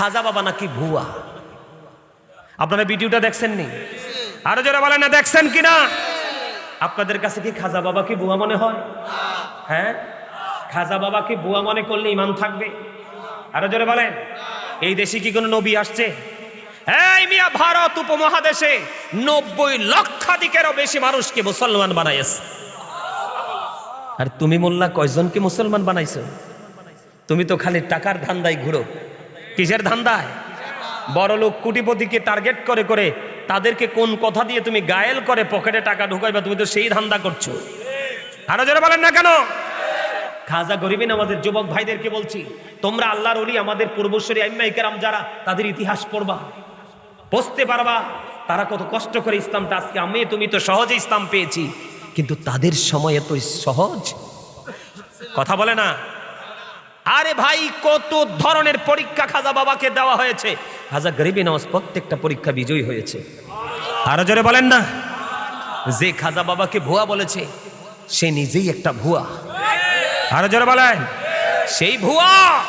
খাজা বাবা নাকি ভুয়া? আপনারা ভিডিওটা দেখছেন নি আরও যারা বলেন না, দেখছেন কিনা আপনাদের কাছে কি খাজা বাবা কি বুয়া মনে হয়? হ্যাঁ? খাজা বাবা কি বুয়া মনে করলে ইমান থাকবে? আরও জোরে বলেন। এই দেশে কি কোনো নবী আসছে? এই মিয়া ভারত উপমহাদেশে নব্বই লক্ষাধিকেরও বেশি মানুষকে মুসলমান বানাইছে আর তুমি মোল্লা কয়জনকে মুসলমান বানাইছো? তুমি তো খালি টাকার ধান্দায় ঘুরো। কিসের ধান্দায়? বড় লোক কুটিপতিকে টার্গেট করে করে তাদেরকে কোন কথা দিয়ে তুমি গায়েল করে পকেটে টাকা ঢুকাইবা, তুমি তো সেই ধান্দা করছ। আরও যারা বলেন না কেন? খাজা গরিবিন আমাদের যুবক ভাইদেরকে বলছি, তোমরা আল্লাহর অলি আমাদের পূর্বশ্বরী আইম্মাই কেরাম যারা, তাদের ইতিহাস পড়বা বসতে পারবা। তারা কত কষ্ট করে ইসলামটা আজকে, আমি, তুমি তো সহজে ইসলাম পেয়েছি, কিন্তু তাদের সময় এত সহজ। কথা বলে না? আরে ভাই, কত ধরনের পরীক্ষা খাজা বাবাকে দেওয়া হয়েছে? খাজা গরিবী নওয়াজ প্রত্যেকটা পরীক্ষা বিজয়ী হয়েছে। আরও জোরে বলেন না। যে খাজা বাবাকে ভুয়া বলেছে, সে নিজেই একটা ভুয়া। আরও জোরে বলেন। সেই ভুয়া!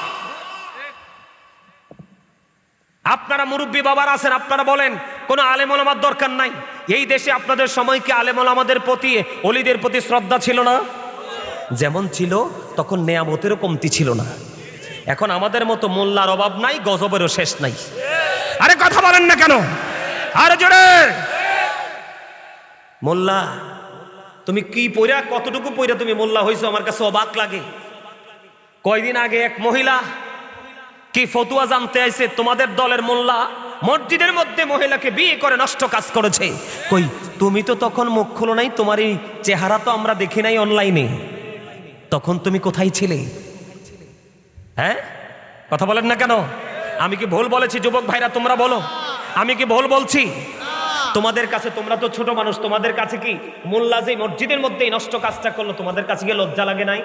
আপনারা মুরব্বী বাবার আছেন, আপনারা বলেন, কোনো আলেমল আমার দরকার নাই। এই দেশে আপনাদের সময় কি আলেমল আমাদের প্রতি, অলিদের প্রতি শ্রদ্ধা ছিল না? যেমন ছিল তখন নেয়ামতেরও কমতি ছিল না। এখন আমাদের মতো মোল্লার অভাব নাই গজবেরও শেষ নাই। আরে কথা বলেন না কেন? আরে জোরে! মোল্লা তুমি কি পইরা কতটুকু পইরা তুমি মোল্লা হইছো? আমার কাছে অবাক লাগে। কয়দিন আগে এক মহিলা কি ফতুয়া জানতে আইছে তোমাদের দলের মোল্লা মসজিদের মধ্যে মহিলাকে বিয়ে করে নষ্ট কাজ করেছে। কই তুমি তো তখন মুখ খুলো নাই তোমার এই চেহারা তো আমরা দেখি নাই অনলাইনে। তখন তুমি কোথায় ছিলে? হ্যাঁ? কথা বলেন না কেন? আমি কি ভুল বলেছি, যুবক ভাইরা, তোমরা বলো। আমি কি ভুল বলছি? তোমাদের কাছে, তোমরা তো ছোট মানুষ, তোমাদের কাছে কি মোল্লা যে মসজিদের মধ্যে নষ্ট কাজটা করল, তোমাদের কাছে গিয়ে লজ্জা লাগে নাই?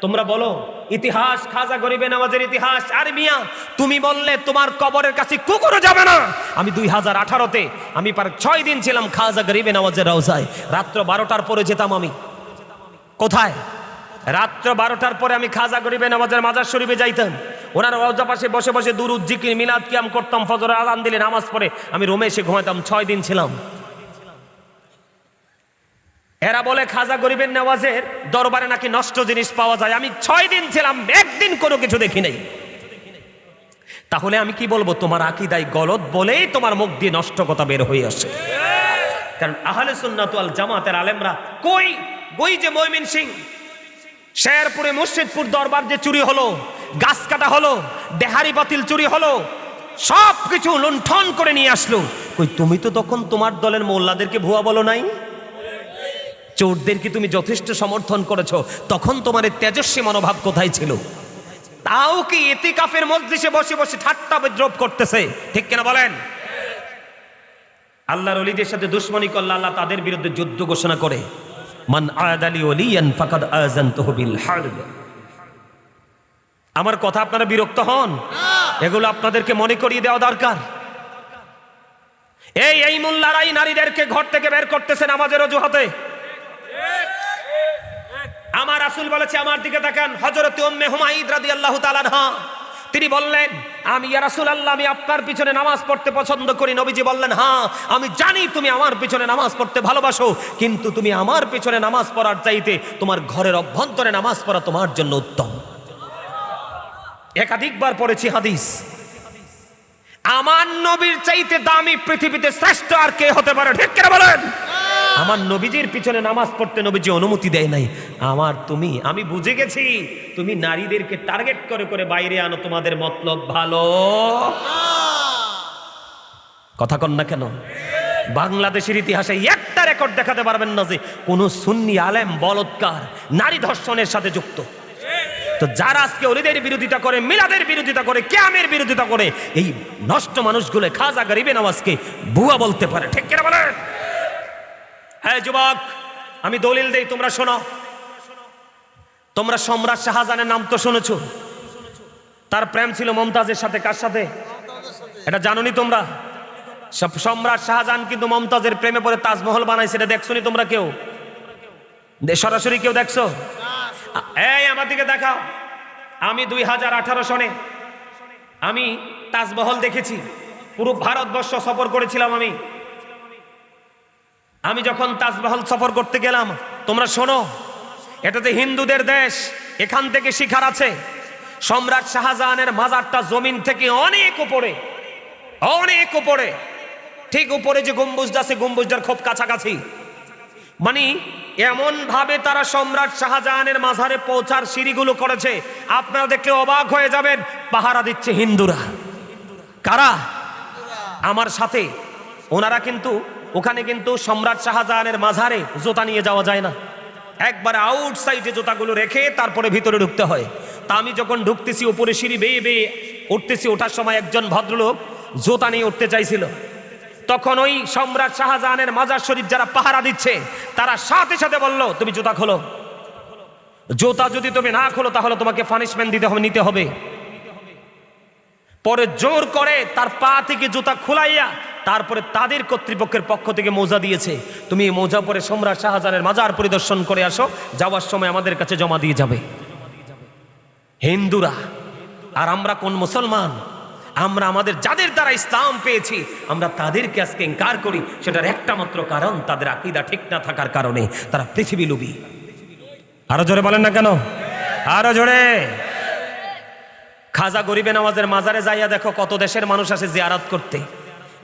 তোমরা বলো, ইতিহাস খাজা গরিবে নামাজের ইতিহাস, আর মিয়া, তুমি বললে তোমার কবরের কাছে কুকুরও যাবে না। আমি দুই হাজার আঠারোতে, আমি পার ছয় দিন ছিলাম খাজা গরিবে নামাজের রওজায়। রাত্র বারোটার পরে যেতাম আমি। কোথায়? রাত্র বারোটার পরে আমি খাজা গরিবে নামাজের মাজার শরীফে যাইতাম। ওনার রওজা পাশে বসে বসে দুরুদ জিকির, মিলাদ কিয়াম করতাম ফজর আজান দিলে নামাজ পড়ে আমি রোমে এসে ঘুমাইতাম, ছয় দিন ছিলাম। এরা বলে, খাজা গরিবের নেওয়াজের দরবারে নাকি নষ্ট জিনিস পাওয়া যায়? আমি ছয় দিন ছিলাম, একদিন কোনো কিছু দেখি নাই। তাহলে আমি কি বলব, তোমার আকিদাই গলত বলেই তোমার মুখ দিয়ে নষ্ট কথা বের হয়ে আসে। কারণ আহলে সুন্নাত আল জামাতের আলেমরা কই? কই যে ময়মিন সিং শেরপুরে মুর্শিদপুর দরবার যে চুরি হলো, গাছ কাটা হলো, দেহারি বাতিল চুরি হলো সব কিছু লুণ্ঠন করে নিয়ে আসলো। কই, তুমি তো তখন তোমার দলের মোল্লাদেরকে ভুয়া বলো নাই? চোরদেরকে তুমি যথেষ্ট সমর্থন করেছ? তখন তোমার তেজস্বী মনোভাব কোথায় ছিল? তাও কি এতিকাফের মজলিসে বসে বসে ঠাট্টা বিদ্রোপ করতেছে? ঠিক কিনা বলেন? আল্লাহর অলিদের সাথে দুশ্মনী করলে আল্লাহ তাদের বিরুদ্ধে যুদ্ধ ঘোষণা করে। মান আয়াদালি ওলিয়ান ফাকাদ আযানতুহু বিল হারব। আমার কথা আপনারা বিরক্ত হন? এগুলো আপনাদেরকে মনে করিয়ে দেওয়া দরকার। এই এই মোল্লারাই নারীদেরকে ঘর থেকে বের করতেছে নামাজের অজুহাতে। আমার রাসূল বলেছে আমার দিকে তাকান হযরত উম্মে হুমাইদ রাদিয়াল্লাহু তাআলা তিনি বললেন, আমি ইয়া রাসূলুল্লাহ, আমি আপনার পিছনে নামাজ পড়তে পছন্দ করি। নবীজি বললেন হ্যাঁ আমি জানি তুমি আমার পিছনে নামাজ পড়তে ভালোবাসো, কিন্তু তুমি আমার পিছনে নামাজ পড়ার চাইতে তোমার ঘরের অভ্যন্তরে নামাজ পড়া তোমার জন্য উত্তম। একাধিকবার পড়েছি হাদিস। আমার নবীর চাইতে দামি পৃথিবীতে শ্রেষ্ঠ আর কে হতে পারে, ঠিক করে বলেন? আমার নবীজির পিছনে নামাজ পড়তে নবীজি অনুমতি দেয় নাই। আমার তুমি, আমি বুঝে গেছি। তুমি নারীদেরকে টার্গেট করে করে বাইরে আনো, তোমাদের মতলব ভালো। কথা কন না কেন? বাংলাদেশের ইতিহাসে একটা রেকর্ড দেখাতে পারবেন না যে কোন সুন্নি আলেম, বলৎকার, নারী ধর্ষণের সাথে যুক্ত। তো যারা আজকে অলিদের বিরোধিতা করে, মিলাদের বিরোধিতা করে, ক্যামের বিরোধিতা করে, এই নষ্ট মানুষগুলো খাজা গরিবে নামাজকে বুয়া বলতে পারে। ঠিক কিনা বলে হ্যাঁ যুবক, আমি দলিল দেই, তোমরা শোনো। তোমরা সম্রাট শাহজাহানের নাম তো শুনেছ। তার প্রেম ছিল মমতাজের সাথে, কার সাথে? এটা জানোনি তোমরা? সম্রাট শাহজাহান কিন্তু মমতাজের প্রেমে পড়ে তাজমহল বানাইছে, এটা দেখছোনি তোমরা কেউ? সরাসরি কেউ দেখছ? এই, আমার দিকে দেখাও। আমি দুই হাজার আঠারো সনে আমি তাজমহল দেখেছি। পুরো ভারতবর্ষ সফর করেছিলাম আমি। আমি যখন তাজমহল সফর করতে গেলাম, তোমরা শোনো এটা যে হিন্দুদের দেশ, এখান থেকে শিখার আছে। সম্রাট শাহজাহানের মাজারটা জমিন থেকে অনেক উপরে অনেক উপরে। ঠিক উপরে যে গম্বুজটা আছে, গম্বুজটার খুব কাছাকাছি। মানে এমন ভাবে তারা সম্রাট শাহজাহানের মাঝারে পৌঁছার সিঁড়িগুলো করেছে, আপনারা দেখলে অবাক হয়ে যাবেন, পাহারা দিচ্ছে হিন্দুরা। কারা? আমার সাথে। ওনারা কিন্তু, ওখানে কিন্তু সম্রাট শাহজাহানের মাঝারে জোতা নিয়ে যাওয়া যায় না। একবার আউটসাইডে জুতাগুলো রেখে তারপরে ভিতরে ঢুকতে হয়। তা আমি যখন ঢুকতেছি, উপরে সিঁড়ি বেয়ে বেয়ে উঠতেছি, ওঠার সময় একজন ভদ্রলোক জুতা নিয়ে উঠতে চাইছিল। তখন ওই সম্রাট শাহজাহানের মাজার শরীফ যারা পাহারা দিচ্ছে, তারা সাথে সাথে বলল, তুমি জুতা খোলো। জুতা যদি তুমি না খোলো, তাহলে তোমাকে পানিশমেন্ট দিতে হবে, নিতে হবে। পরে জোর করে তার পা থেকে জুতা খুলাইয়া তারপরে তাদের কর্তৃপক্ষের পক্ষ থেকে মোজা দিয়েছে। তুমি এই মোজা পরে সম্রাট শাহজাহানের মাজার পরিদর্শন করে আসো, যাওয়ার সময় আমাদের কাছে জমা দিয়ে যাবে। হিন্দুরা, আর আমরা কোন মুসলমান? আমরা আমাদের যাদের দ্বারা ইসলাম পেয়েছি, আমরা তাদেরকে আজকে ইনকার করি, সেটার একটা মাত্র কারণ, তাদের আকিদা ঠিক না থাকার কারণে তারা পৃথিবী লুবি আরও জোরে বলেন না কেন? আরও জোরে। খাজা গরিবে নামাজের মাজারে যাইয়া দেখো কত দেশের মানুষ আসে জিয়ারাত করতে।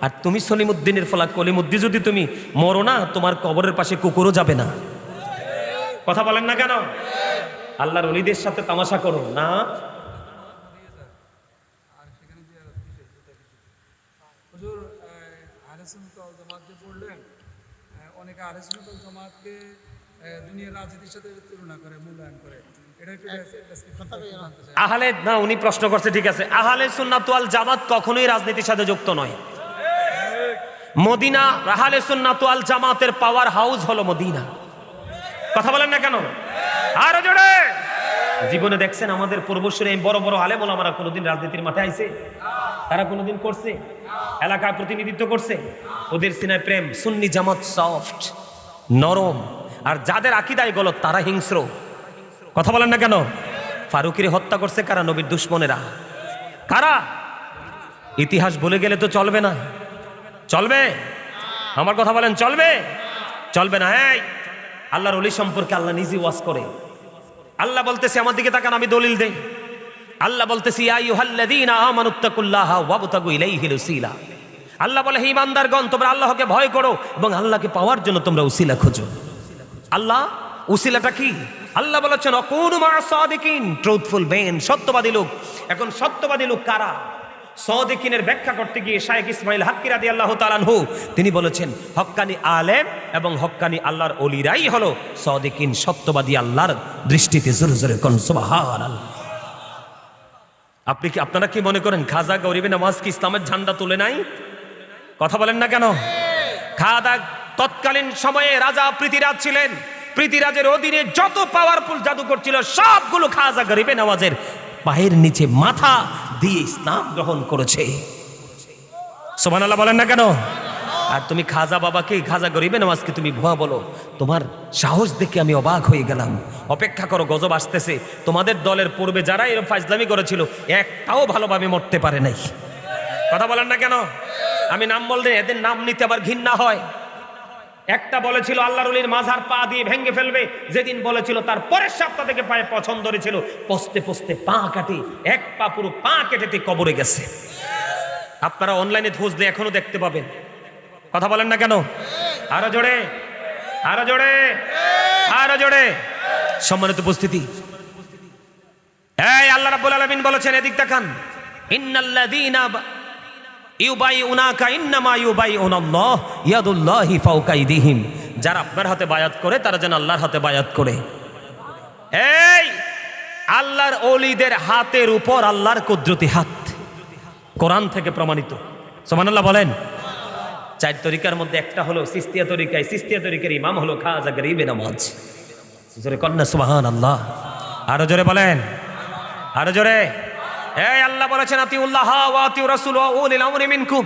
আর তুমি সলিমুদ্দিনের ফলা কলিমুদ্দি যদি তুমি মরো না তোমার কবরের পাশে কুকুরও যাবে না। কথা বলেন না কেন? আল্লাহর অলিদের সাথে তামাশা করো। না। অনেকে আরএসএমতল জামাতকে দুনিয়ার রাজনীতির সাথে তুলনা করে মূল্যায়ন করে। এটা একটু description করতে জানতে চাই। আহলে না উনি প্রশ্ন করছে ঠিক আছে। আহলে সুন্নাতুয়াল জামাত কখনোই রাজনীতির সাথে যুক্ত নয়। মদিনা আহলে সুন্নাতুয়াল জামাতের পাওয়ার হাউস হলো মদিনা। কথা বলেন না কেন? আরও জোরে! জীবনে দেখছেন আমাদের পূর্বসূরে এই বড় বড় আলেম ওলামারা কোনোদিন রাজনীতির মাঠে আইছে? তারা কোনোদিন করছে? এলাকায় প্রতিনিধিত্ব করছে? ওদের সিনায় প্রেম, সুন্নি জামাত সফট নরম। আর যাদের আকিদায় গলত, তারা হিংস্র। কথা বলেন না কেন? ফারুকির হত্যা করছে কারা? নবীর দুশ্মনেরা। কারা? ইতিহাস ভুলে গেলে তো চলবে না। চলবে? আমার কথা বলেন, চলবে? চলবে না, এই। আল্লাহর অলি সম্পর্কে আল্লাহ নিজে ওয়াজ করে। আল্লাহ বলতেছে, আমার দিকে তাকান, আমি দলিল দেই। আল্লাহ বলতেছি আল্লাহ বলে, হে তোমরা আল্লাহকে ভয় করো এবং আল্লাহকে পাওয়ার জন্য তোমরা উসিলা খোঁজো। আল্লাহ, উসিলাটা কি? আল্লাহ বলেছেন, অকুনু মা সাদিকিন, ট্রুথফুল বেন সত্যবাদী লোক। এখন সত্যবাদী লোক কারা? সদিকিনের ব্যাখ্যা করতে গিয়ে শায়েখ ইসমাইল হাক্কি রাদি আল্লাহ তালানহু তিনি বলেছেন, হক্কানি আলেম এবং হক্কানি আল্লাহর অলিরাই হলো সদিকিন সত্যবাদী আল্লাহর দৃষ্টিতে জোরে জোরে আপনি কি, আপনারা কি মনে করেন খাজা গরিবে নামাজ কি ইসলামের ঝান্ডা তুলে নাই? কথা বলেন না কেন? খাদা তৎকালীন সময়ে রাজা পৃথিরাজ ছিলেন। পৃথিরাজের অধীনে যত পাওয়ারফুল জাদুকর ছিল, সবগুলো খাজা গরিবে নামাজের পায়ের নিচে মাথা দিয়ে ইসলাম গ্রহণ করেছে। সোমান আল্লাহ বলেন না কেন? আর তুমি খাজা বাবাকে খাজা গরিবে নামাজকে তুমি ভুয়া বলো। তোমার সাহস দেখে আমি অবাক হয়ে গেলাম। অপেক্ষা করো গজব আসতেছে। তোমাদের দলের পূর্বে যারা এরকম ফাইজলামি করেছিল একটাও ভালোভাবে মরতে পারে নাই। কথা বলেন না কেন? আমি নাম বললে এদের নাম নিতে আবার ঘৃণা হয়। একটা বলেছিল আল্লাহর অলির মাঝার পা দিয়ে ভেঙে ফেলবে, যেদিন বলেছিল তার পরের সপ্তাহ থেকে পায়ে পছন্দ ছিল, পস্তে পস্তে পা কাটে, এক পা পুরো পা কেটেতে কবরে গেছে। আপনারা অনলাইনে খুঁজলে এখনও দেখতে পাবেন। কথা বলেন না কেন? আরও জোরে আরও জোরে আরও জোরে। সম্মানিত উপস্থিতি। এই আল্লাহ রাব্বুল আলামিন বলেছেন, এদিক দেখান। ইন্নাল্লাযীনা ইউবাইউনাকা ইন্নামা ইউবাইউনাল্লাহ ইয়াদুল্লাহি ফাওকা আইদিহিম যারা আপনার হাতে বায়াত করে, তারা যেন আল্লাহর হাতে বায়াত করে। এই, আল্লাহর ওলিদের হাতের উপর আল্লাহর কুদরতি হাত। কোরআন থেকে প্রমাণিত। সুবহানাল্লাহ বলেন। চার তরিকার মধ্যে একটা হলো সিস্তিয়া তরিকায়। সিস্তিয়া তরিকার ইমাম হলো খাজা গরিবে নামাজ। জোরে কন্যা সুবাহান আল্লাহ আরও জোরে বলেন। আরও জোরে। এই আল্লাহ বলেছেন, আতিউল্লাহ আতিউ রাসূল উলিল আমরি মিনকুম।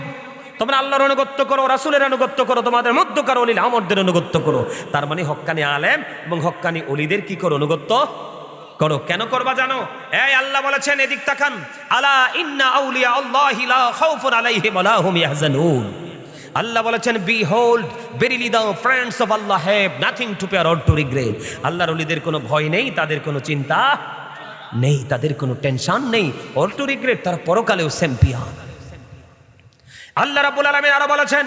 তোমরা আল্লাহর অনুগত্য করো, রাসূলের অনুগত্য করো, তোমাদের মধ্যকার অলিল আমরদের অনুগত্য করো। তার মানে হক্কানি আলেম এবং হক্কানি অলিদের কি করো অনুগত্য করো? কেন করবা জানো? এই আল্লাহ বলেছেন, এদিক তাকান, আলা ইন্না আউলিয়া আল্লাহি লা খাউফুন আলাইহিম ওয়া হুম ইয়াহজানুন। আল্লাহ বলেছেন behold verily the friends of Allah have nothing to fear or to regret আল্লাহর ওলিদের কোনো ভয় নেই, তাদের কোনো চিন্তা নেই, তাদের কোনো টেনশন নেই। অর টু রিগ্রেট তার পরকালেও চ্যাম্পিয়ন আল্লাহ রাব্বুল আলামিন আরও বলেছেন,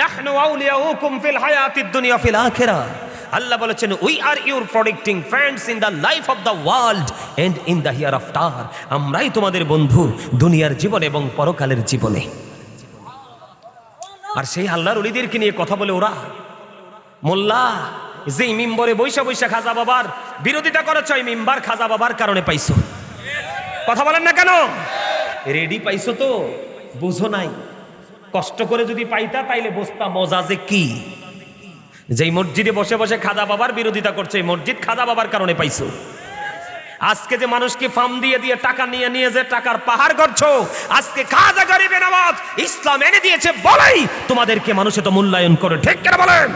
নাহনু আউলিয়াউকুম ফিল হায়াতিদ দুনিয়া ফিল আখিরাহ আল্লাহ বলেছেন we are your protecting friends in the life of the world and in the hereafter আমরাই তোমাদের বন্ধু দুনিয়ার জীবন এবং পরকালের জীবনে। আর সেই আল্লাহর অলিদেরকে নিয়ে কথা বলে ওরা, মোল্লা যে মিম্বরে বৈশা বৈশা খাজা বাবার বিরোধিতা করেছ ওই মিম্বার খাজা বাবার কারণে পাইছো। কথা বলেন না কেন? রেডি পাইছো তো? বুঝো নাই। কষ্ট করে যদি পাইতা, তাইলে বসতা মজা যে কি? যেই মসজিদে বসে বসে খাজা বাবার বিরোধিতা করছে মসজিদ খাজা বাবার কারণে পাইছো। আজকে যে মানুষকে ফার্ম দিয়ে দিয়ে টাকা নিয়ে নিয়ে যে টাকার পাহাড় করছ আজকে খাজা গরিবের নামাজ ইসলাম এনে দিয়েছে বলাই তোমাদেরকে মানুষ তো মূল্যায়ন করে। ঠিক কেন বলেন?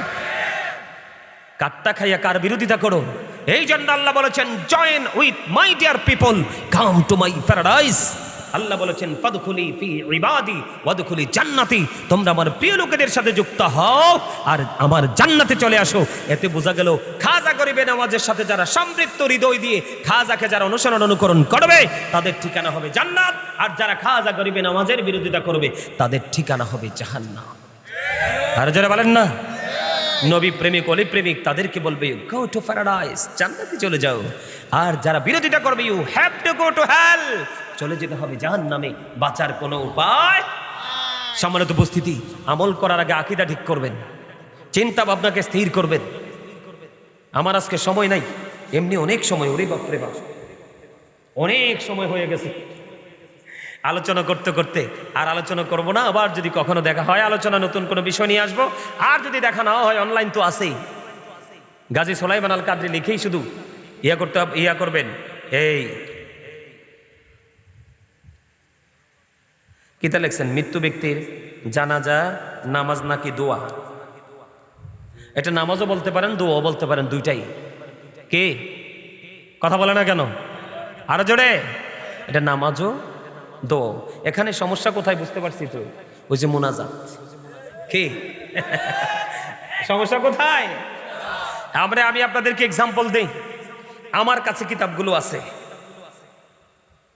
কাট্টা খাইয়া কার বিরোধিতা করো? এই জন্য আল্লাহ বলেছেন join with my dear people come to my paradise Allah বলেছেন পদখুলি ফি ইবাদি, ওয়াদখুলি জান্নাতি। তোমরা আমার প্রিয় লোকেদের সাথে যুক্ত হও আর আমার জান্নাতে চলে আসো। এতে বোঝা গেল, খাজা গরিবে নামাজের সাথে যারা সমৃদ্ধ হৃদয় দিয়ে খাজাকে যারা অনুসরণ অনুকরণ করবে, তাদের ঠিকানা হবে জান্নাত। আর যারা খাজা গরিবে নামাজের বিরোধিতা করবে, তাদের ঠিকানা হবে জাহান্নাম। আর যারা বলেন না। নবী প্রেমিক, অলি প্রেমিক তাদেরকে বলবে ইউ গো টু প্যারাডাইস জান্নাতে চলে যাও। আর যারা বিরোধিতা করবে you have to go to hell চলে যেতে হবে জাহান নামে বাঁচার কোনো উপায় সম্মানিত উপস্থিতি, আমল করার আগে আকিদা ঠিক করবেন, চিন্তা ভাবনাকে স্থির করবেন। আমার আজকে সময় নাই, এমনি অনেক সময়, ওরে বাপরে বাপ। অনেক সময় হয়ে গেছে। আলোচনা করতে করতে আর আলোচনা করব না। আবার যদি কখনো দেখা হয়, আলোচনা নতুন কোনো বিষয় নিয়ে আসব। আর যদি দেখা না হয় অনলাইন তো আছেই। গাজী সোলাইমান আল কাদরি লিখেই শুধু ইয়া করতে ইয়া করবেন। এই। কিতা লেখছেন? মৃত্যু ব্যক্তির জানাজা, নামাজ নাকি দোয়া? এটা নামাজও বলতে পারেন, দোয়াও বলতে পারেন, দুইটাই। কে? কথা বলে না কেন? আরও জোরে। এটা নামাজও দো। এখানে সমস্যা কোথায় বুঝতে পারছি তো? ওই যে মোনাজাত। কি? সমস্যা কোথায়? আমরা, আমি আপনাদেরকে এক্সাম্পল দেই। আমার কাছে কিতাবগুলো আছে।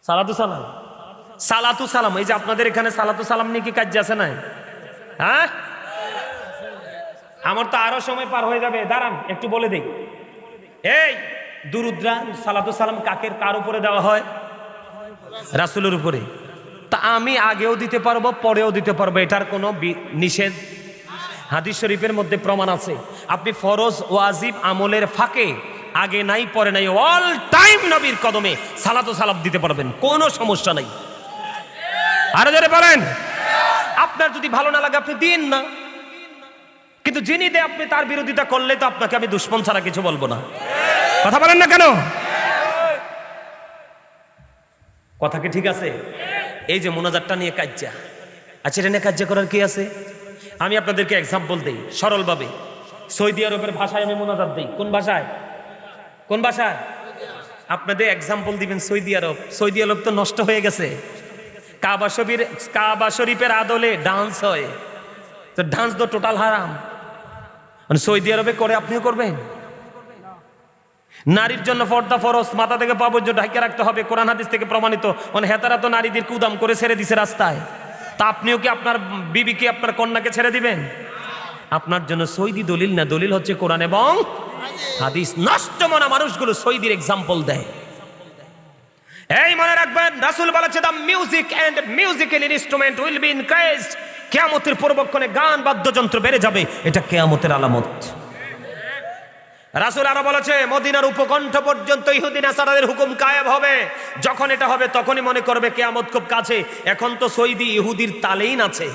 সালাতু সালাম। সালাতু সালাম। এই যে আপনাদের এখানে সালাতু সালাম নিয়ে কি কাজ আছে না হ্যাঁ? আমার তো আরও সময় পার হয়ে যাবে। দাঁড়ান, একটু বলে দিই। এই, দুরুদ্রা সালাতু সালাম কাকের কার উপরে দেওয়া হয়? রাসুলের উপরে। তা আমি আগেও দিতে পারব, পরেও দিতে পারব, এটার কোনো নিষেধ? হাদিস শরীফের মধ্যে প্রমাণ আছে। আপনি ফরজ, ওয়াজিব, আমলের ফাঁকে, আগে নাই, পরে নাই অল টাইম নবীর কদমে সালাতো সালাম দিতে পারবেন, কোনো সমস্যা নাই। আরও যারা বলেন। আপনার যদি ভালো না লাগে, আপনি দিন না। কিন্তু যিনি দেয় আপনি তার বিরোধিতা করলে তো আপনাকে আমি দুশ্মন ছাড়া কিছু বলব না। কথা বলেন না কেন? কথা কি ঠিক আছে? এই যে মোনাজারটা নিয়ে কাজ্যা আচ্ছা এটা নিয়ে কাজ্যা করার কি আছে? আমি আপনাদেরকে এক্সাম্পল দিই, সরলভাবে। সৌদি আরবের ভাষায় আমি মোনাজাত দিই। কোন ভাষায়? কোন ভাষায়? আপনাদের এক্সাম্পল দিবেন সৌদি আরব। সৌদি আরব তো নষ্ট হয়ে গেছে। কাবা শরীফের কাবা শরীফের আদলে ডান্স হয়। তো ডান্স তো টোটাল হারাম। মানে সৌদি আরবে করে আপনিও করবেন? নারীর জন্য পর্দা ফরস মাথা থেকে পা ঢাকিয়ে রাখতে হবে, কোরআন হাদিস থেকে প্রমাণিত। মানে হেতারা তো নারীদের কুদাম করে ছেড়ে দিছে রাস্তায়। তা আপনিও কি আপনার বিবিকে আপনার কন্যাকে ছেড়ে দিবেন? আপনার জন্য সৈদি দলিল না, দলিল হচ্ছে কোরআন এবং হাদিস। নষ্ট মনা মানুষগুলো সৈদির এক্সাম্পল দেয়। এই মনে রাখবেন, রাসূল বলেছে the music and musical instrument will be increased কিয়ামতের পূর্বক্ষণে গান বাদ্যযন্ত্র বেড়ে যাবে, এটা কিয়ামতের আলামত। রাসূল আরও বলেছে, মদিনার উপকণ্ঠ পর্যন্ত ইহুদি নাসারাদের হুকুম কায়েব হবে। যখন এটা হবে, তখনই মনে করবে কেয়ামত খুব কাছে। এখন তো সৈদি ইহুদির তালেই আছে।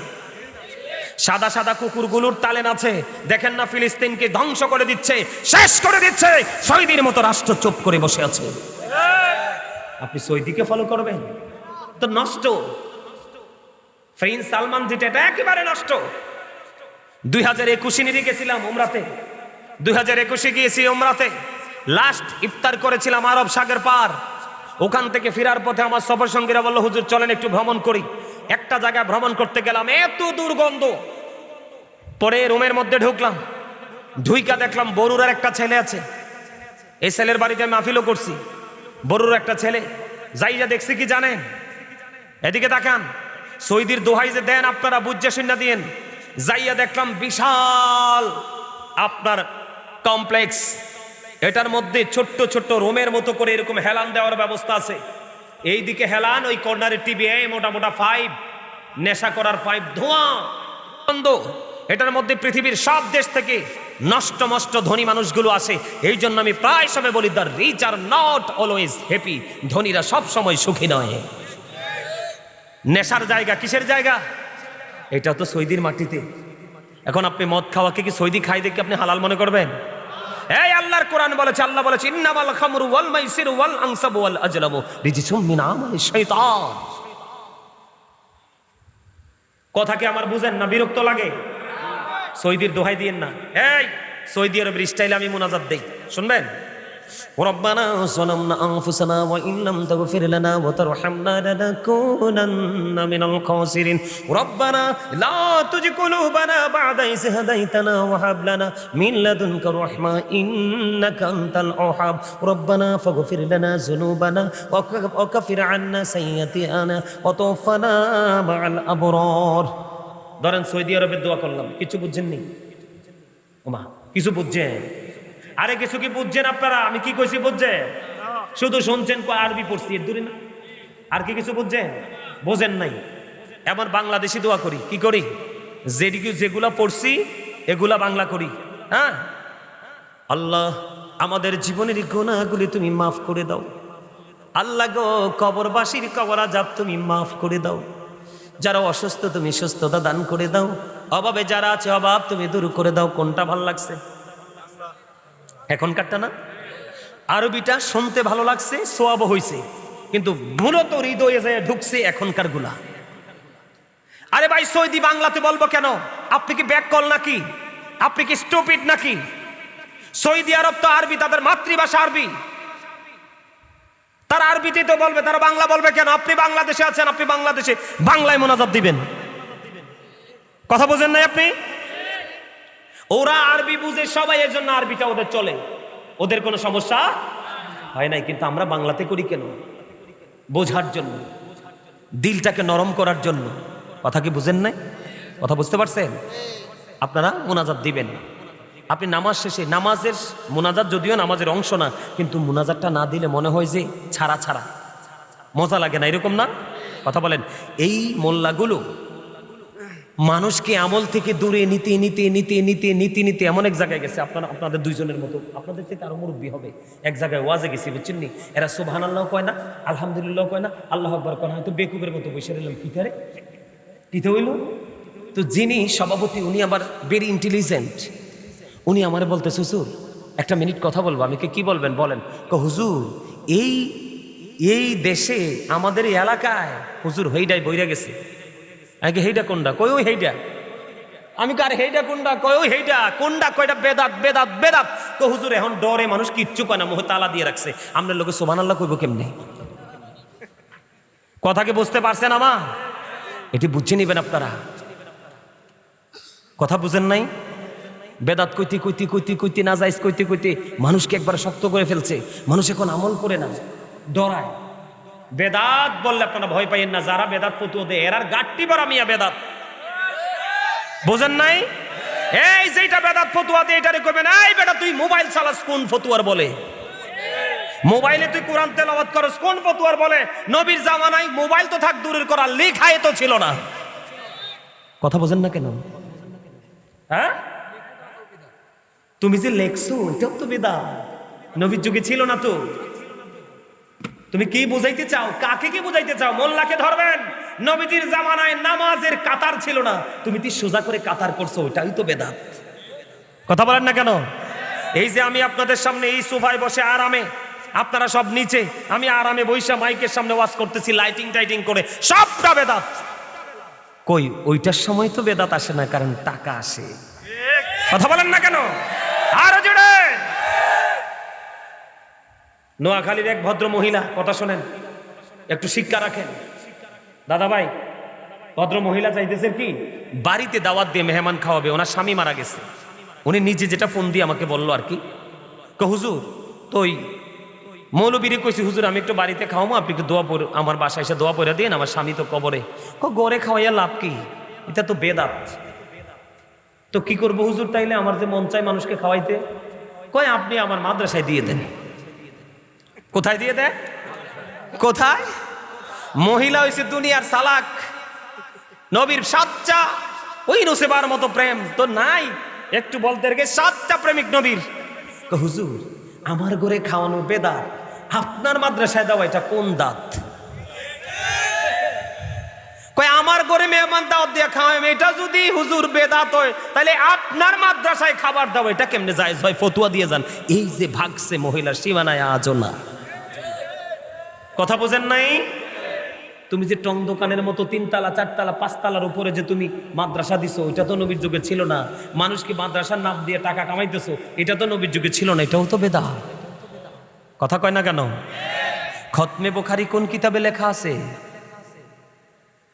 সাদা সাদা কুকুরগুলোর তালেন আছে। দেখেন না, ফিলিস্তিনকে ধ্বংস করে দিচ্ছে, শেষ করে দিচ্ছে। সৈদির মতো রাষ্ট্র চুপ করে বসে আছে। আপনি সৈদিকে ফলো করবেন? তো নষ্ট। প্রিন্স সালমান, যেটা এটা একেবারে নষ্ট। দুই হাজার একুশে নিয়ে গেছিলাম ওমরাতে দুই হাজার একুশে গিয়েছি ওমরাতে লাস্ট ইফতার করেছিলাম আরব সাগর পার। ওখান থেকে ফেরার পথে আমার সফর সঙ্গীরা বলল, হুজুর, চলেন একটু ভ্রমণ করি। একটা জায়গায় ভ্রমণ করতে গেলাম, এত দুর্গন্ধ। পরে রুমের মধ্যে ঢুকলাম, ঢুইকা দেখলাম বরুরার একটা ছেলে আছে। এই ছেলের বাড়িতে আমি মাহফিলও করছি। বরুর একটা ছেলে যাই যা দেখছি কি জানেন? এদিকে তাকান, সৌদির দোহাই যে দেন আপনারা বুঝে শুনে দিয়েন। যাইয়া দেখলাম বিশাল আপনার কমপ্লেক্স। এটার মধ্যে ছোট্ট ছোট্ট রুমের মতো করে এরকম হেলান দেওয়ার ব্যবস্থা আছে। এই দিকে হেলান, ওই কর্নারের টিভি মোটা মোটা ফাইভ, নেশা করার পাইপ, ধোঁয়া। বন্ধ। এটার মধ্যে পৃথিবীর সব দেশ থেকে নষ্ট মষ্ট ধনী মানুষগুলো আসে। এই জন্য আমি প্রায় সময় বলি the rich are not always happy ধনীরা সব সময় সুখী নয়। নেশার জায়গা কিসের জায়গা? এটা তো সৌদির মাটিতে। এখন আপনি মদ খাওয়াকে কি সৌদি খাই দেখে আপনি হালাল মনে করবেন? এই আল্লাহর কোরআন বলেছে, আল্লাহ বলেছে, ইন্নামাল খামরু ওয়াল মাইসির ওয়াল ওয়াল আজলামু রিজিসুম মিন শাইতান। কথা কি আমার বুঝেন না? বিরক্ত লাগে? সৌদির দোহাই দিয়েন না। এই, সৌদি আরবের স্টাইলে আমি মোনাজাত দেই। শুনবেন? ربنا ظلمنا أنفسنا وإن لم تغفر لنا وترحمنا لنكونن من الخاسرين ربنا لا تزغ قلوبنا بعد إذ هديتنا وهب لنا من لدنك رحمة إنك أنت الوهاب ربنا فاغفر لنا ذنوبنا وك- وكفر عنا سيئاتنا وتوفنا مع الأبرار ধরেন সৌদি আরবের দোয়া করলাম কিছু বুঝছেননি ওমা কিছু বুঝছেন আরে কিছু কি বুঝছেন আপনারা? আমি কি কইছি বুঝছেন? শুধু শুনছেন আরবি পড়ছি এর দূরে না? আর কি কিছু বুঝছেন? বোঝেন নাই। এমন বাংলাদেশি দোয়া করি কি করি? যেদিকে যেগুলা পড়ছি এগুলা বাংলা করি হ্যাঁ? আল্লাহ আমাদের জীবনের গুণাগুলি তুমি মাফ করে দাও। আল্লাহ গো কবরবাসীর কবর আজাব তুমি মাফ করে দাও। যারা অসুস্থ তুমি সুস্থতা দান করে দাও। অভাবে যারা আছে অভাব তুমি দূর করে দাও। কোনটা ভালো লাগছে? এখনকারটা না? আরবিটা শুনতে ভালো লাগছে সোয়াব হইছে। কিন্তু মূলত হৃদয়ে যায় ঢুকছে এখনকারগুলা। আরে ভাই, সৌদি বাংলাতে বলব কেন? আপনি কি ব্যাক কল নাকি? আপনি কি স্টুপিড নাকি? সৌদি আরব তো আরবি, তাদের মাতৃভাষা আরবি। তারা আরবিতে তো বলবে, তারা বাংলা বলবে কেন? আপনি বাংলাদেশে আছেন, আপনি বাংলাদেশে বাংলায় মোনাজাত দিবেন। কথা বোঝেন নাই আপনি? ওরা আরবি বুঝে সবাই এর জন্য আরবিটা ওদের চলে। ওদের কোনো সমস্যা হয় নাই, কিন্তু আমরা বাংলাতে করি কেন? বোঝার জন্য, দিলটাকে নরম করার জন্য। কথা কি বুঝেন নাই? কথা বুঝতে পারছেন? আপনারা মোনাজাত দিবেন। আপনি নামাজ শেষে, নামাজের মোনাজাত যদিও নামাজের অংশ না, কিন্তু মোনাজাতটা না দিলে মনে হয় যে ছাড়া ছাড়া। মজা লাগে না, এরকম না? কথা বলেন, এই মোল্লাগুলো মানুষকে আমল থেকে দূরে নিতে নিতে নিতে নিতে নিতে নিতে এমন এক জায়গায় গেছে, আপনারা, আপনাদের দুইজনের মতো। আপনাদের থেকে আরও মুরব্বী হবে। এক জায়গায় ওয়াজে গেছি, বুঝছেন নি? এরা সুবহান আল্লাহ কয় না আলহামদুলিল্লাহ কয় না, আল্লাহ আকবর কয় না, হয়তো বেকুবের মতো বসে রইলাম। কিতারে কিতে হইল? তো যিনি সভাপতি, উনি আবার ভেরি ইন্টেলিজেন্ট উনি আমারে বলতে, শ্বশুর, একটা মিনিট কথা বলব, আমি কে বলবেন, বলেন। ক হুজুর, এই এই দেশে, আমাদের এলাকায়, হুজুর, হইডাই বইরা গেছে। আগে হেইডা কোনটা কই ওই হেইডা? আমি কার হেইডা কোনটা কই ওই হেইডা? কোনটা কয়টা বেদাত বেদাত বেদাত। তো হুজুর, এখন ডরে মানুষ কিচ্ছু কয় না মোহ তালা দিয়ে রাখছে। আমরা লোকে সোবানাল্লাহ কইব কেমনে? কথা কি বুঝতে পারছেন আমা এটি বুঝে নিবেন আপনারা। কথা বুঝেন নাই? বেদাত কইতে কইতে কইতে কইতে না যাইস কইতে কইতে মানুষকে একবার শক্ত করে ফেলছে। মানুষ এখন আমল করে না, ডরায়। বেদাত বললে আপনারা ভয় পাইয়েন না, যারা বেদাত ফতুয়া দেয় এরার গাট্টি বড় মিয়া বেদাত। বোঝেন নাই? এই যেটা বেদাত ফতুয়া দিয়ে এটারে কইবেন, এই বেটা, তুই মোবাইল চালাস কোন ফতুয়ার বলে? মোবাইলে তুই কোরআন তেলাওয়াত করস, কোন ফতুয়ার বলে? নবীর জামানায় মোবাইল তো থাক, দূরের করা লেখায় তো ছিল না। কথা বোঝেন না কেন? হ্যাঁ? তুমি যে লেখছো এটাও তো বেদা নবীর যুগে ছিল না তো। তুমি কি বুঝাইতে চাও? কাকে কি বুঝাইতে চাও? মোল্লাকে ধরবেন। নবীজির জামানায় নামাজের কাতার ছিল না। তুমি কি সোজা করে কাতার করছ? ওটাই তো বেদাত। কথা বলেন না কেন? এই যে আমি আপনাদের সামনে এই সোফায় বসে আরামে আপনারা সব নিচে আমি আরামে বৈশা মাইকের সামনে ওয়াজ করতেছি লাইটিং টাইটিং করে সবটা বেদাত। কই ওইটার সময় তো বেদাত আসে না কারণ টাকা আসে। কথা বলেন না কেন? আরও জোরে! নোয়াখালীর এক ভদ্র মহিলা, কথা শোনেন, একটু শিক্ষা রাখেন। দাদা ভাই, ভদ্র মহিলা চাইতেছেন কি, বাড়িতে দাওয়াত দিয়ে মেহমান খাওয়াবে, ওনার স্বামী মারা গেছে। উনি নিজে যেটা ফোন দিয়ে আমাকে বলল আর কি হুজুর, তো ওই মৌলবীরে কইছি, হুজুর, আমি একটু বাড়িতে খাওয়াবো আপনি একটু দোয়া পড়ে, আমার বাসায় এসে দোয়া পড়ে দিন আমার স্বামী তো কবরে। কো, গড়ে খাওয়াইয়া লাভ কি? এটা তো বেদাত। তো কি করব হুজুর তাইলে, আমার যে মন চায় মানুষকে খাওয়াইতে? কয়, আপনি আমার মাদ্রাসায় দিয়ে দেন। কোথায় দিয়ে দেয় কোথায়? মহিলা হয়েছে দুনিয়ার সালাক। নবীর সাচ্চা। ওই নসেবার মতো প্রেম। তো নাই? একটু বলতে রেখে সাচ্চা প্রেমিক নবীর। হুজুর, আমার ঘরে খাওয়ানো বেদাত। আপনার মাদ্রাসায় দেওয়া এটা কোন দাঁত? কয়, আমার ঘরে মেহমান দাওয়াত দিয়ে খাওয়াই এটা যদি হুজুর বেদাত হয়, তাহলে আপনার মাদ্রাসায় খাবার দাও। এটা কেমনে যায় হয়? ফতুয়া দিয়ে যান। এই যে ভাগছে মহিলার সীমানায় আজও না। কথা বোঝেন নাই? তুমি যে টং দোকানের মতো তিনতলা, চারতলা, পাঁচতলার উপরে যে তুমি মাদ্রাসা দিছো, ওইটা তো নবীর যুগে ছিল না। মানুষ কি মাদ্রাসার নাম দিয়ে টাকা কামাইতেছো? এটা তো নবীর যুগে ছিল না, এটাও তো বেদা কথা কয় না কেন? খতমে বোখারি কোন কিতাবে লেখা আছে?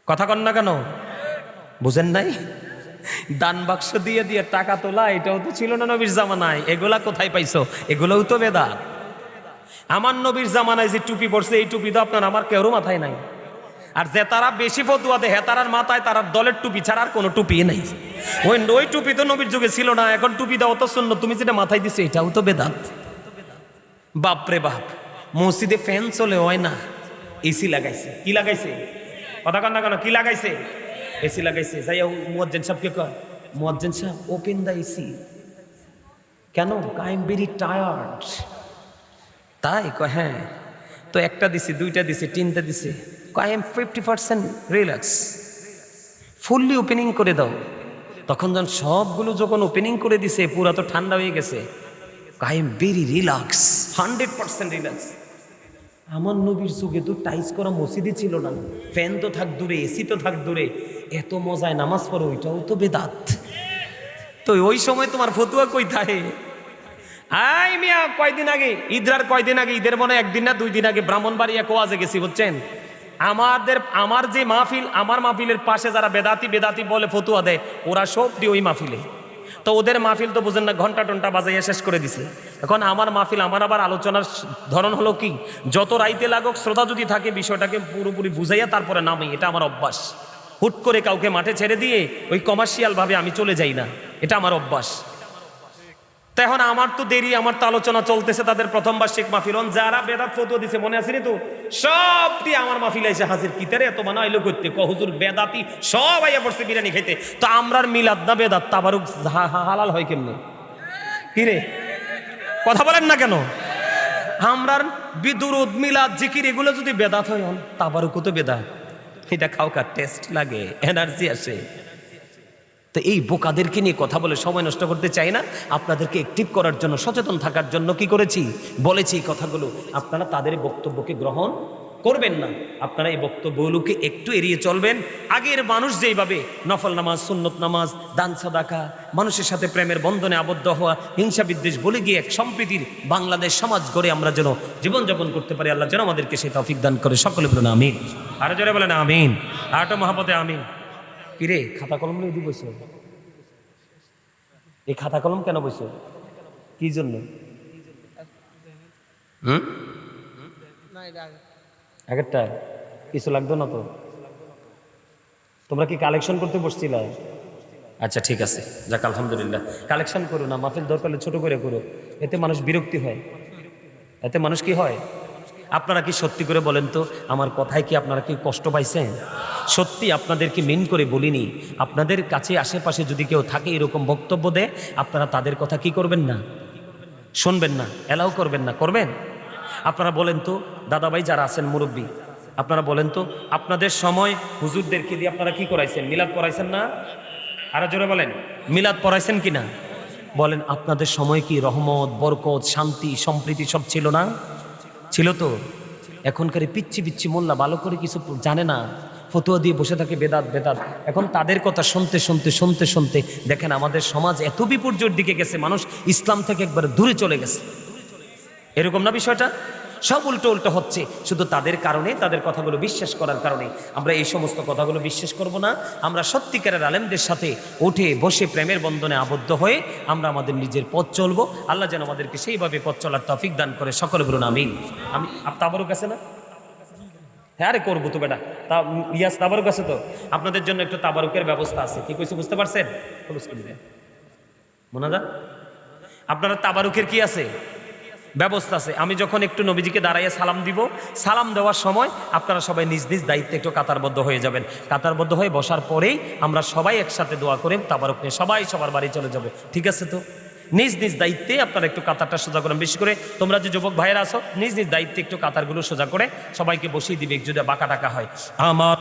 কথা কন না কেন? বুঝেন নাই? দান বাক্স দিয়ে দিয়ে টাকা তোলা, এটাও তো ছিল না নবীর জামানায়। এগুলা কোথায় পাইছো? এগুলোও তো বেদা আমার নবীর জামানায় যে টুপি পড়ছে এই টুপি তো আপনার আমার কেউরও মাথায় নাই। আর যে তারা বেশি ফতুয়া দেয় তারার মাথায় তারার দলের টুপি ছাড়া আর কোনো টুপি নাই। ওই ওই টুপি তো নবীর যুগে ছিল না, এখন টুপি দাও তো শূন্য তুমি যেটা মাথায় দিছো, এটাও তো বেদাত। বাপরে বাপ, মসজিদে ফ্যান চলে হয় না, এসি লাগাইছে। কি লাগাইছে? কথা কন না কেন? কি লাগাইছে? এসি লাগাইছে। যাই মুয়াজ্জেন সাহেবকে কয়? মুয়াজ্জেন সাহেব, ওপেন দ্য এসি। কেন? আই এম ভেরি টায়ার্ড তাই কয় হ্যাঁ তো একটা দিছে, দুইটা দিছে, তিনটা দিছে। I am fifty percent relax fully opening করে দাও। তখন যখন সবগুলো যখন ওপেনিং করে দিছে, পুরা তো ঠান্ডা হয়ে গেছে। I am very relax hundred percent relax আমার নবীর যুগে তো টাইস করা মসজিদই ছিল না। ফ্যান তো থাক দূরে এসি তো থাক দূরে। এত মজায় নামাজ পড়ো, ওইটাও তো বেদাত। তো ওই সময় তোমার ফতুয়া কই থাকে আই মিয়া, কয়দিন আগে? ঈদের কয়দিন আগে? ঈদের মনে একদিন না দুই দিন আগে ব্রাহ্মণবাড়িয়া কোয়াজে গেছি, বুঝছেন? আমাদের, আমার যে মাহফিল, আমার মাহফিলের পাশে যারা বেদাতি বেদাতি বলে ফতুয়া দেয়, ওরা সব দিয়ে ওই মাহফিলে। তো ওদের মাহফিল তো বুঝেন না, ঘণ্টা টন্টা বাজাইয়া শেষ করে দিছে। এখন আমার মাহফিল, আমার আবার আলোচনার ধরন হলো কি? যত রাইতে লাগুক, শ্রোতা যদি থাকে, বিষয়টাকে পুরোপুরি বুঝাইয়া তারপরে নামি, এটা আমার অভ্যাস। হুট করে কাউকে মাঠে ছেড়ে দিয়ে ওই কমার্শিয়ালভাবে আমি চলে যাই না, এটা আমার অভ্যাস। তো এখন আমার তো দেরি, আমার তো আলোচনা চলতেছে তাদের প্রথম বার্ষিক মাহফিল অন যারা বেদাত ফতুয়া দিছে, মনে আছে তো? সবটি আমার মাহফিল এসে হাজির কিতারে এত মানা আইলো করতে কহুজুর বেদাতি সব আইয়া পড়ছে বিরিয়ানি খাইতে। তো আমরার মিলাদ না বেদাত? তাবারুক হালাল হয় কেমনে? কিরে কথা বলেন না কেন? আমরার বিদুরুদ মিলাদ, জিকির, এগুলো যদি বেদাত হয়, তাবারুকও তো বেদাত। এটা খাওকা টেস্ট লাগে এনার্জি আসে। তো এই বোকাদেরকে নিয়ে কথা বলে সময় নষ্ট করতে চাই না। আপনাদেরকে অ্যাক্টিভ করার জন্য, সচেতন থাকার জন্য কি করেছি? বলেছি এই কথাগুলো। আপনারা তাদের বক্তব্যকে গ্রহণ করবেন না। আপনারা এই বক্তব্যগুলোকে একটু এড়িয়ে চলবেন। আগের মানুষ যেইভাবে নফল নামাজ, সুন্নত নামাজ, দান সাদাকা, মানুষের সাথে প্রেমের বন্ধনে আবদ্ধ হওয়া, হিংসা বিদ্বেষ বলে গিয়ে এক সম্প্রীতির বাংলাদেশ, সমাজ গড়ে আমরা যেন জীবনযাপন করতে পারি, আল্লাহ যেন আমাদেরকে সেই তৌফিক দান করে। সকলে বলেন আমিন। আরও জোরে বলেন আমিন। আটো মহাপতে আমিন। কিরে খাতা কলম নিয়ে দি বসে এই খাতা কলম কেন বসে কি জন্য? হুম? আগেরটা কিছু লাগতো না তো? তোমরা কি কালেকশন করতে বসছিলা? আচ্ছা ঠিক আছে। যাক আলহামদুলিল্লাহ। কালেকশন করো না মাফিল দরকার ছোট করে করো। এতে মানুষ বিরক্তি হয়। এতে মানুষ কি হয়? আপনারা কি সত্যি করে বলেন তো, আমার কথায় কি আপনারা কি কষ্ট পাইছেন? সত্যি আপনাদেরকে মেন করে বলিনি, আপনাদের কাছে আশেপাশে যদি কেউ থাকে এরকম বক্তব্য দেয়, আপনারা তাদের কথা কি করবেন না? শুনবেন না, এলাও করবেন না, করবেন? আপনারা বলেন তো, দাদাভাই যারা আছেন মুরব্বী, আপনারা বলেন তো, আপনাদের সময় হুজুরদেরকে দিয়ে আপনারা কি করাইছেন? মিলাদ পড়াইছেন না? আরও জোরে বলেন, মিলাদ পড়াইছেন কি না বলেন, আপনাদের সময় কি রহমত, বরকত, শান্তি, সম্প্রীতি সব ছিল না? ছিল তো? এখনকার পিচ্ছি পিচ্ছি মোল্লা ভালো করে কিছু জানে না, ফতুয়া দিয়ে বসে থাকে বেদাত বেদাত। এখন তাদের কথা শুনতে শুনতে শুনতে শুনতে দেখেন আমাদের সমাজ এত বিপর্যয়ের দিকে গেছে, মানুষ ইসলাম থেকে একবার দূরে চলে গেছে। এরকম না বিষয়টা? সব উল্টো উল্টো হচ্ছে। শুধু তাদের কারণে তাদের কথাগুলো বিশ্বাস করার কারণে। আমরা এই সমস্ত কথাগুলো বিশ্বাস করব না। আমরা সত্যিকারের আলেমদের সাথে উঠে বসে প্রেমের বন্ধনে আবদ্ধ হয়ে আমরা আমাদের নিজের পথ চলবো। আল্লাহ যেন আমাদেরকে সেইভাবে পথ চলার তফিক দান করে। সকলে বলুন আমি আপ- তাবারুক আছে না? হ্যাঁ আরে করব তো বেটা। তা ইয়াস তাবারুক আছে তো? আপনাদের জন্য একটু তাবারুকের ব্যবস্থা আছে। কি কইছে বুঝতে পারছেন? করে আপনারা তাবারুকের কি আছে? ব্যবস্থা আছে। আমি যখন একটু নবীজিকে দাঁড়াইয়ে সালাম দিব, সালাম দেওয়ার সময় আপনারা সবাই নিজ নিজ দায়িত্বে একটু কাতারবদ্ধ হয়ে যাবেন। কাতারবদ্ধ হয়ে বসার পরেই আমরা সবাই একসাথে দোয়া করে তাবারুক নিয়ে সবাই সবার বাড়ি চলে যাব। ঠিক আছে তো? নিজ নিজ দায়িত্বে আপনারা একটু কাতারটা সোজা করেন। বেশি করে তোমরা যে যুবক ভাইয়েরা আছো, নিজ নিজ দায়িত্বে একটু কাতারগুলো সোজা করে সবাইকে বসিয়ে দিবে যদি বাঁকা টাকা হয়। আমার